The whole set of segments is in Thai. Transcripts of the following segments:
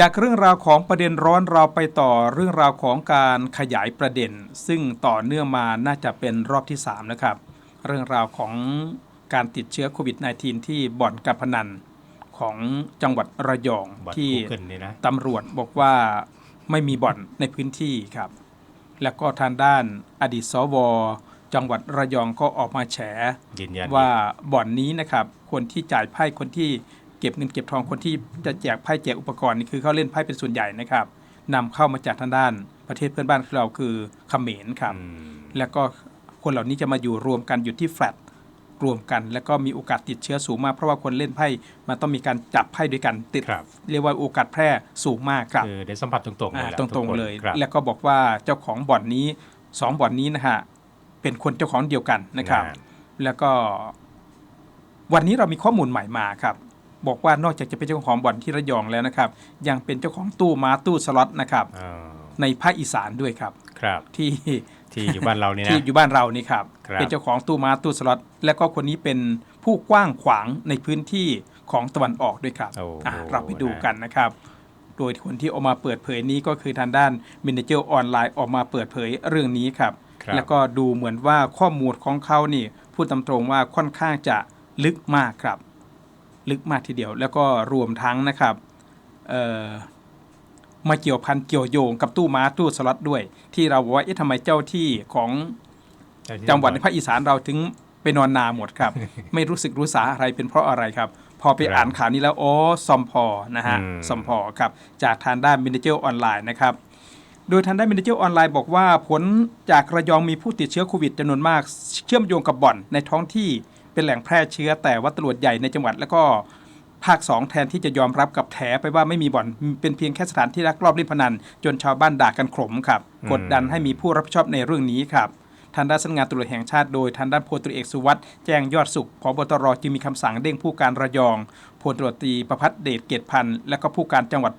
จากเรื่องราวของประเด็นร้อนเราไปต่อเรื่องราวของการขยายประเด็น ซึ่งต่อเนื่องมาน่าจะเป็นรอบที่ 3 นะครับ เรื่องราวของการติดเชื้อโควิด -19 ที่บ่อนการพนันของจังหวัดระยองบอดที่กูเกิลนี่นะตำรวจบอกว่าไม่มีบ่อนในพื้นที่ครับ แล้วก็ทางด้านอดีตสวจังหวัดระยองก็ออกมาแฉยืนยันว่าบ่อนนี้นะครับ คนที่จ่ายไพ่คนที่ เก็บเงินเก็บทองคนที่จะแจกไพ่แจกอุปกรณ์นี่คือเขาเล่นไพ่เป็นส่วนใหญ่นะครับนำเข้ามาจากทางด้านประเทศเพื่อนบ้านของเราคือเขมรครับอืมแล้วก็คนเหล่านี้จะมาอยู่รวมกันอยู่ที่แฟลตรวมกัน แล้วก็มีโอกาสติดเชื้อสูงมาก เพราะว่าคนเล่นไพ่มันต้องมีการจับไพ่ด้วยกันติดครับเรียกว่าโอกาสแพร่สูงมากครับคือได้สัมผัสตรงๆเลยอ่าแหะตทุกรงคนๆเลยครับแล้วก็บอกว่าเจ้าของบ่อนนี้สองบ่อนนี้นะฮะเป็นคนเจ้าของเดียวกันนะครับงานแล้วก็วันนี้เรามีข้อมูลใหม่มาครับ บอกว่านอกจากจะเป็นเจ้าของบ่อนที่ระยองแล้วนะครับ ยังเป็นเจ้าของตู้ม้าตู้สล็อตนะครับอ่าในภาคอีสานด้วยครับ ครับที่ที่อยู่บ้านเรานี่นะ ที่อยู่บ้านเรานี่ครับ ครับ เป็นเจ้าของตู้ม้าตู้สล็อตและก็คนนี้เป็นผู้กว้างขวางในพื้นที่ของตะวันออกด้วยครับโอ้อะเราไปดูกันนะครับ โดยคนที่ออกมาเปิดเผยนี้ก็คือทางด้านมินเจอร์ออนไลน์ออกมาเปิดเผยเรื่องนี้ครับ ครับ แล้วก็ดูเหมือนว่าข้อมูลของเขานี่พูดตามตรงว่าค่อนข้างจะลึกมากครับ ลึกมากทีเดียว แล้วก็รวมทั้งนะครับเอ่อมาเกี่ยวพันเกี่ยวโยงกับตู้ม้าตู้สล็อตด้วย ที่เราบอกว่าเอ๊ะทำไมเจ้าที่ของเาที่จังหวัดในภาคอีสานเราถึงไปนอนนาหมดครับ ไม่รู้สึกรู้สาอะไรเป็นเพราะอะไรครับ พอไปอ่านข่าวนี้แล้ว โอ้ซอมพอนะฮะอืมซอมพอครับ จากทางด้านมินเจอร์ออนไลน์นะครับ โดยทางด้านมินเจอร์ออนไลน์บอกว่าผลจากระยองมีผู้ติดเชื้อโควิดจำนวนมาก เชื่อมโยงกับบ่อนในท้องที่ เป็นแหล่งแพร่เชื้อ แต่ว่าตำรวจใหญ่ในจังหวัด แล้วก็ภาค 2 แทนที่จะยอมรับกับแถไปว่าไม่มีบ่อนเป็นเพียงแค่สถานที่ลักลอบเล่นพนัน จนชาวบ้านด่ากันขลมครับ กดดันให้มีผู้รับผิดชอบในเรื่องนี้ครับทางด้านสำนักงานตำรวจแห่งชาติโดยทางด้านพลตรีเอกสุวัสด์แจ้งยอดสุขพบตรจึงมีคำสั่งเด้งผู้การระยองพลตรวจตรีประพัฒน์เดชเกตพันธ์และก็ผู้การจังหวัด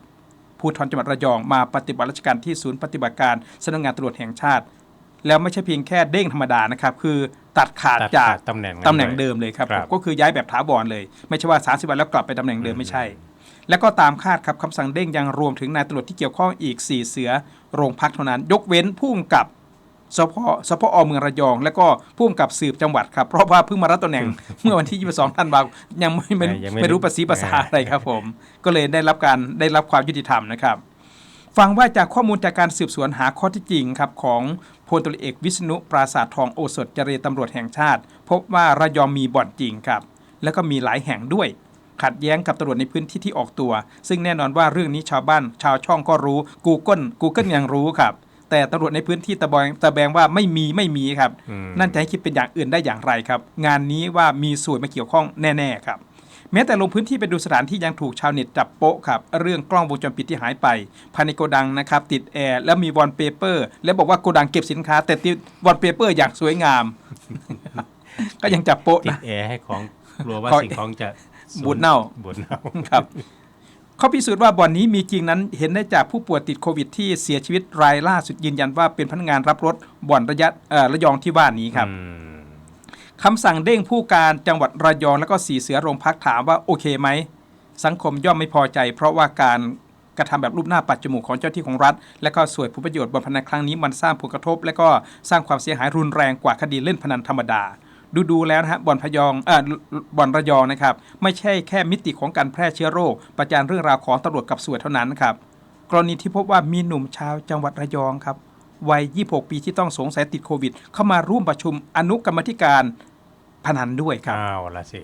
ภูธรจังหวัดระยองมาปฏิบัติราชการที่ศูนย์ปฏิบัติการสำนักงานตำรวจแห่งชาติ แล้วไม่ใช่เพียงแค่เด้งธรรมดานะครับ คือ ตัดขาดตัดจากขาดตำแหน่งตำแหน่งลยเดิมเลยครับครับ ก็คือย้ายแบบถาวรเลย ไม่ใช่ว่า 30 วันแล้วกลับไปตำแหน่งเดิมไม่ใช่ แล้วก็ตามคาดครับคำสั่งเด้งยังรวมถึงนายตำรวจที่เกี่ยวข้องอีก 4 เสือโรงพักเท่านั้น ยกเว้นผู้กำกับสพสพอเมืองระยอง และก็ผู้กำกับสืบจังหวัดครับเพราะว่าเพิ่งมารับตำแหน่งเมื่อวันที่ 22ธันวาคมยังไม่ไม่ยังไม่ไม่รู้ภาษีภาษาอะไรครับผม ก็เลยได้รับการได้รับความยุติธรรมนะครับ ฟังว่าจากข้อมูลจากการสืบสวนหาข้อเที่จริงครับของพลตรีเอกวิษณุปราศาสตร์ทองโอสถเจรตำรวจแห่งชาติ พบว่าระยองมีบ่อนจริงครับ แล้วก็มีหลายแห่งด้วย ขัดแย้งกับตำรวจในพื้นที่ที่ออกตัว ซึ่งแน่นอนว่าเรื่องนี้ชาวบ้าน ชาวช่องก็รู้ Google Google ยังรู้ครับ แต่ตำรวจในพื้นที่ตะแบงตะแบงว่าไม่มีไม่มีครับอืมนั่นจะให้คิดเป็นอย่างอื่นได้อย่างไรครับ งานนี้ว่ามีส่วนมาเกี่ยวข้องแน่ ๆ ครับ แม้แต่ลงพื้นที่ไปดูสถานที่ยังถูกชาวเน็ตจับโป๊ะครับ เรื่องกล้องวงจรปิดที่หายไปภายในโกดังนะครับ ติดแอร์แล้วมีวอลเปเปอร์ แล้วบอกว่าโกดังเก็บสินค้า แต่ติดวอลเปเปอร์อย่างสวยงาม ก็ยังจับโป๊ะติดนะแอร์ให้ของกลัวว่าขอสิ่งของจะบูดเน่าบูดเน่าครับเขาพิสูจน์ว่าบ่อนนี้มีจริงนั้นเห็นได้จากผู้ป่วยติดโควิดที่เสียชีวิตรายล่าสุดยืนยันว่าเป็นพนักงานรับรถบ่อนระยะเอ่อระยองที่ว่านี้ครับอืม คำสั่งเด้งผู้การจังหวัดระยองแล้วก็สีเสือโรงพักถามว่าโอเคไหม สังคมย่อมไม่พอใจ เพราะว่าการกระทำแบบรูปหน้าปัดจมูกของเจ้าที่ของรัฐ และก็สวยผลประโยชน์บนพนันครั้งนี้มันสร้างผลกระทบ และก็สร้างความเสียหายรุนแรงกว่าคดีเล่นพนันธรรมดา ดูดูๆแล้วนะฮะบ่อนพยองเอ่อบ่อนระยองนะครับ ไม่ใช่แค่มิติของการแพร่เชื้อโรค ประจานเรื่องราวของตำรวจกับสวยเท่านั้นครับกรณีที่พบว่ามีหนุ่มชาวจังหวัดระยองครับ วัย 26 ปีที่ต้องสงสัยติดโควิด เข้ามาร่วมประชุมอนุกรรมธิการพนันด้วยครับอ้าวละสิ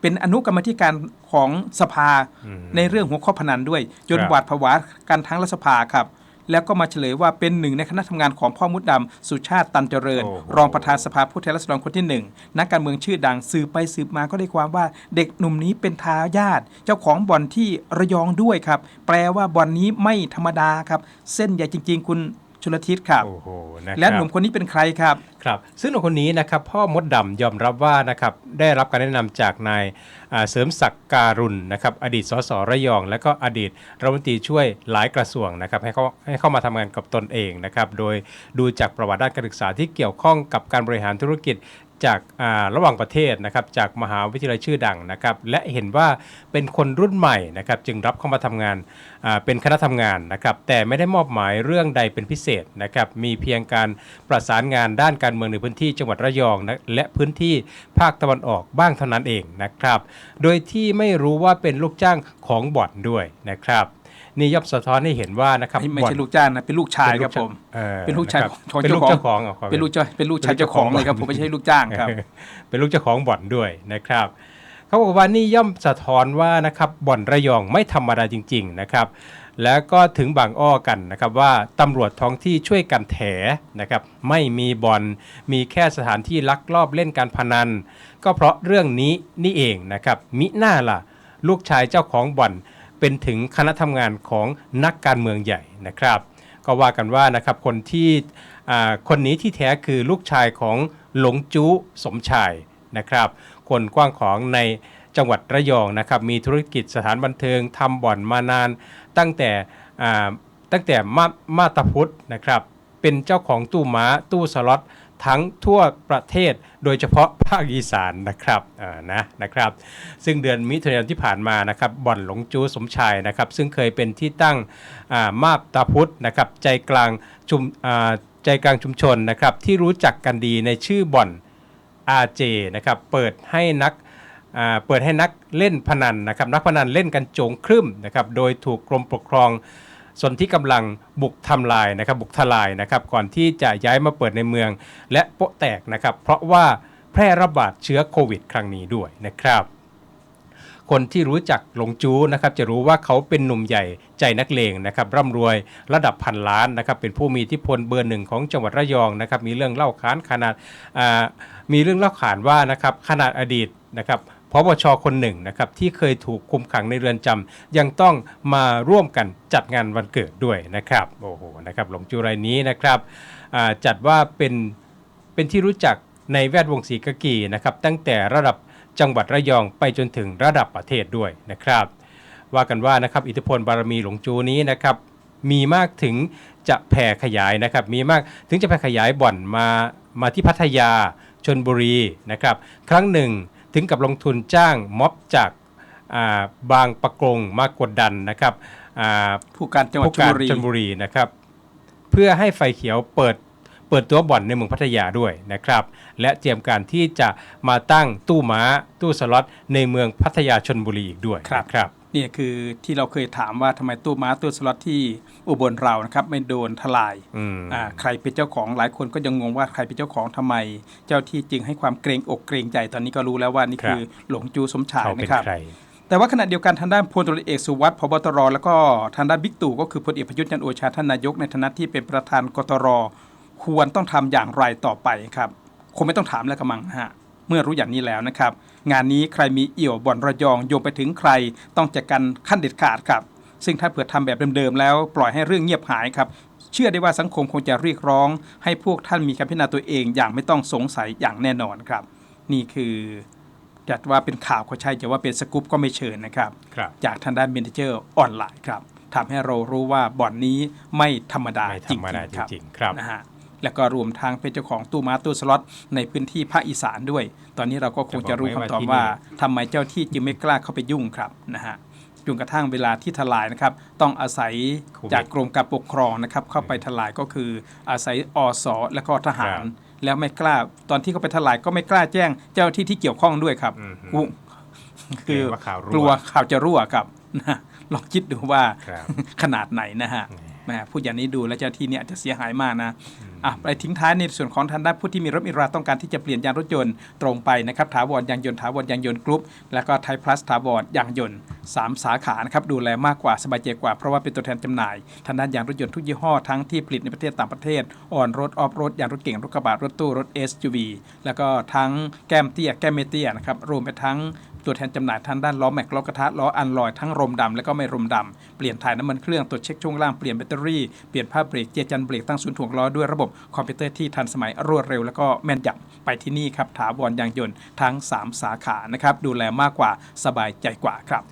เป็นอนุกรรมธิการของสภาอืมในเรื่องหัวข้อพนันด้วย จนครับหวาดผวากันทั้งรัฐสภาครับแล้วก็มาเฉลยว่าเป็นหนึ่งในคณะทำงานของพ่อมุดดำสุชาติตันเจริญโอ้โหรองประธานสภาผู้แทนราษฎรคนที่หนึ่งนักการเมืองชื่อดังสืบไปสืบมาก็ได้ความว่าเด็กหนุ่มนี้เป็นทายาทเจ้าของบ่อนที่ระยองด้วยครับ แปลว่าบ่อนนี้ไม่ธรรมดาครับ เส้นใหญ่จริง ๆ คุณ ชลทิศครับ โอ้โหนะครับและหนุ่มคนนี้เป็นใครครับ ครับ ซึ่งหนุ่มคนนี้นะครับพ่อมดดำยอมรับว่านะครับได้รับการแนะนำจากนายอ่าเสริมศักดิ์การุณนะครับอดีตสสระยอง และก็อดีตรัฐมนตรีช่วยหลายกระทรวงนะครับให้เขาให้เข้ามาทำงานกับตนเองนะครับโดยดูจากประวัติด้านการศึกษาที่เกี่ยวข้องกับการบริหารธุรกิจ จาการะหว่างประเทศนะครับจากมหาวิทยาลัยชื่อดังนะครับและเห็นว่าเป็นคนรุ่นใหม่นะครับจึงรับเข้ามาทำงานาเป็นคณะทำงานนะครับแต่ไม่ได้มอบหมายเรื่องใดเป็นพิเศษนะครับมีเพียงการประสานงานด้านการเมืองในพื้นที่จังหวัดระยองนะและพื้นที่ภาคตะวันออกบ้างเท่านั้นเองนะครับโดยที่ไม่รู้ว่าเป็นลูกจ้างของบ่อนด้วยนะครับ นี่ย่อมสะท้อนให้เห็นว่านะครับไม่ไม่บ่อนใช่ลูกจ้างนะเป็นลูกชายครับผมออเป็นลูกชายะครับของเป็นลูกเจ้าเจ้าขขอองงอะเป็นลูกจ้างเป็นลูกชายเจ้าของเลยครับผมไม่ใช่ลูกจ้างครับ เป็นลูกเจ้าของบ่อนด้วยนะครับเขาบอกว่านี่ย่อมสะท้อนว่านะครับบ่อนระยองไม่ธรรมดาจริง ๆนะครับ แล้วก็ถึงบางอ้อกันนะครับว่าตำรวจท้องที่ช่วยกันแถนะครับ ไม่มีบ่อนมีแค่สถานที่ลักลอบเล่นการพนัน ก็เพราะเรื่องนี้นี่เองนะครับมิหน้าล่ะ ลูกชายเจ้าของบ่อน เป็นถึงคณะทำงานของนักการเมืองใหญ่นะครับ ก็ว่ากันว่านะครับคนที่อ่าคนนี้ที่แท้คือลูกชายของหลงจู้สมชายนะครับ คนกว้างของในจังหวัดระยองนะครับมีธุรกิจสถานบันเทิงทำบ่อนมานาน ตั้งแต่อ่าตั้งแต่มามาตาพุทธนะครับเป็นเจ้าของตู้ม้าตู้สล็อต ทั้งทั่วประเทศโดยเฉพาะภาคอีสานนะครับนะนะครับ ซึ่งเดือนมิถุนายนที่ผ่านมานะครับบ่อนหลงจูสมชายนะครับ ซึ่งเคยเป็นที่ตั้งามาบตาพุธนะครับใจกลางชุมใจกลางชุมชนนะครับที่รู้จักกันดีในชื่อบ่อน RJ นะครับเปิดให้นักเปิดให้นักเล่นพนันนะครับนักพนันเล่นกันโจงครึ่มนะครับโดยถูกกรมปกครอง ส่วนที่กำลังบุกทำลายนะครับบุกทลายนะครับก่อนที่จะย้ายมาเปิดในเมือง และโปะแตกนะครับเพราะว่าแพร่ระบาดเชื้อโควิด ครั้งนี้ด้วยนะครับคนที่รู้จักหลงจูนะครับจะรู้ว่าเขาเป็นหนุ่มใหญ่ใจนักเลงนะครับร่ำรวยระดับพันล้านนะครับเป็นผู้มีอิทธิพลเบอร์หนึ่งของจังหวัดระยองนะครับมีเรื่องเล่าขานขนาดมีเรื่องเล่าขานว่านะครับขนาดอดีตนะครับ พบชคนหนึ่งนะครับที่เคยถูกคุมขังในเรือนจำยังต้องมาร่วมกันจัดงานวันเกิดด้วยนะครับโอ้โหนะครับหลงจู้รายนี้นะครับจัดว่าเป็นเป็นที่รู้จักในแวดวงศรีกากีนะครับตั้งแต่ระดับจังหวัดระยองไปจนถึงระดับประเทศด้วยนะครับ ว่ากันว่านะครับอิทธิพลบารมีหลวงจูนี้นะครับมีมากถึงจะแผ่ขยายนะครับมีมากถึงจะแผ่ขยายบ่อนมามาที่พัทยาชนบุรีนะครับครั้งหนึ่ง ถึงกับลงทุนจ้างม็อบจากอ่าบางปะกงมากดดันนะครับอ่าผู้การจังหวัดผู้ชลการบุรีชลบุรีนะครับ เพื่อให้ไฟเขียวเปิดเปิดตัวบ่อนในเมืองพัทยาด้วยนะครับ และเตรียมการที่จะมาตั้งตู้ม้าตู้สล็อตในเมืองพัทยาชนบุรีอีกด้วยครับนะครับ นี่คือที่เราเคยถามว่าทำไมตู้ม้าตู้สล็อตที่อุบลเรานะครับไม่โดนทลายอืมอ่าใครเป็นเจ้าของหลายคนก็ยังงงว่าใครเป็นเจ้าของทำไม เจ้าที่จึงให้ความเกรงอกเกรงใจตอนนี้ก็รู้แล้วว่านี่คือหลงจูสมชายเขาเป็นนะครับใครแต่ว่าขณะเดียวกันทางด้านพลตำรวจเอกสุวัสดิ์พบตรแล้วก็ทางด้านบิ๊กตู่ก็คือพลเอกประยุทธ์จันทร์โอชาท่านนายกในฐานะที่เป็นประธานกตรควรต้องทำอย่างไรต่อไปครับคงไม่ต้องถามแล้วกระมังนะฮะเมื่อรู้อย่างนี้แล้วนะครับ งานนี้ใครมีเอี่ยวบ่อนระยองโยงไปถึงใคร ต้องจัดการขั้นเด็ดขาดครับ ซึ่งถ้าเผื่อทำแบบเดิมๆแล้วปล่อยให้เรื่องเงียบหายครับเชื่อได้ว่าสังคมคงจะเรียกร้อง ให้พวกท่านมีการพิจารณาตัวเองอย่างไม่ต้องสงสัยอย่างแน่นอนครับ นี่คือจัดว่าเป็นข่าวก็ใช่จะว่าเป็นสกู๊ปก็ไม่เชิญนะครับครับจากทางด้านเมนเจอร์ออนไลน์ครับทำให้เรารู้ว่าบ่อนนี้ไม่ธรรมดาไม่จธรรมดาริงๆครับจริงๆครับนะฮะ แล้วก็รวมทางเป็นเจ้าของตู้ม้าตู้สล็อตในพื้นที่ภาคอีสานด้วย ตอนนี้เราก็คงจะรู้คำตอบว่าทำไมเจ้าที่จึงไม่กล้าเข้าไปยุ่งครับนะฮะจนกระทั่งเวลาที่ทลายนะครับ ต้องอาศัยจากกรมการปกครองนะครับ เข้าไปทลายก็คืออาศัยอสและก็ทหาร แล้วไม่กล้าตอนที่เขาไปทลายก็ไม่กล้าแจ้งเจ้าที่ที่เกี่ยวข้องด้วยครับอืมกลัวเกรงว่าข่าวรั่วกลัวข่าวจะรั่วครับนะลองคิดดูว่าครับขนาดไหนนะฮะ แหมพูดอย่างนี้ดูแล้วเจ้าที่เนี่ยอาจจะเสียหายมากนะอะไปทิ้งท้ายในส่วนของทางด้านผู้ที่มีรถมีราต้องการที่จะเปลี่ยนยางรถยนต์ตรงไปนะครับถาวรยางยนต์ถาวรยางยนต์กรุ๊ปแล้วก็ไทยพลัสถาวรยางยนต์สามสาขานะครับดูแลมากกว่าสบายใจกว่าเพราะว่าเป็นตัวแทนจำหน่ายทางด้านยางรถยนต์ทุกยี่ห้อทั้งที่ผลิตในประเทศต่างประเทศออนรถออฟรถยางรถเก่งรถกระบะรถตู้รถ SUV แล้วก็ทั้งแก้มเตี้ยแก้มไม่เตี้ยนะครับรวมไปทั้ง ตัวแทนจำหน่ายทางด้านล้อแม็กล้อกระทะล้ออันลอยทั้งรมดำและก็ไม่รมดำเปลี่ยนถ่ายน้ำมันเครื่องตรวจเช็คช่วงล่างเปลี่ยนแบตเตอรี่เปลี่ยนผ้าเบรกเจียรจันเบรกตั้งศูนย์ถ่วงล้อด้วยระบบคอมพิวเตอร์ที่ทันสมัยรวดเร็วและก็แม่นยำไปที่นี่ครับถาวรยางยนต์ทั้ง 3 สาขานะครับดูแลมากกว่าสบายใจกว่าครับ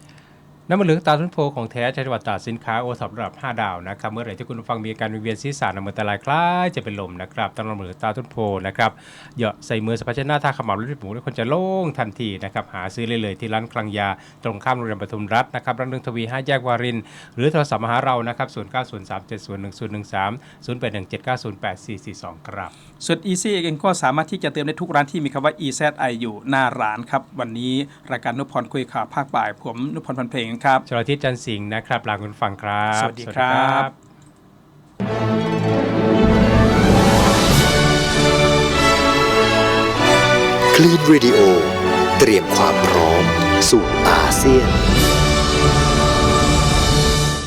น้ำมันเหลืองตาทุนโพของแท้จังหวัดตราดสินค้าโอท็อประดับ 5 ดาวนะครับเมื่อไหร่ที่คุณฟังมีอาการวิงเวียนศีรษะน้ำมันตะลายคล้ายจะเป็นลมนะครับต้องน้ำมันเหลืองตาทุนโพนะครับเหยาะใส่มือสะพายชนะท่าขมับลิ้นหมูแล้วคนจะโล่งทันทีนะครับหาซื้อเลยเลยที่ร้านคลังยาตรงข้ามโรงเรียนปทุมรัฐนะครับร้านเรืองทวี5แยกวาริน หรือโทรศัพท์มาหาเรานะครับ0903701013 0817908442ครับส่วน Easy เองก็สามารถที่จะเติมได้ทุกร้านที่มีคำว่า EZI อยู่หน้าร้านครับวันนี้รายการนุพรคุยข่าวภาคบ่ายผมนุพรพันเพลงครับชลทิศจันทร์สิงห์นะครับลาคุณฟังครับ สวัสดีครับคลีน Radio เตรียมความพร้อม สู่อาเซียน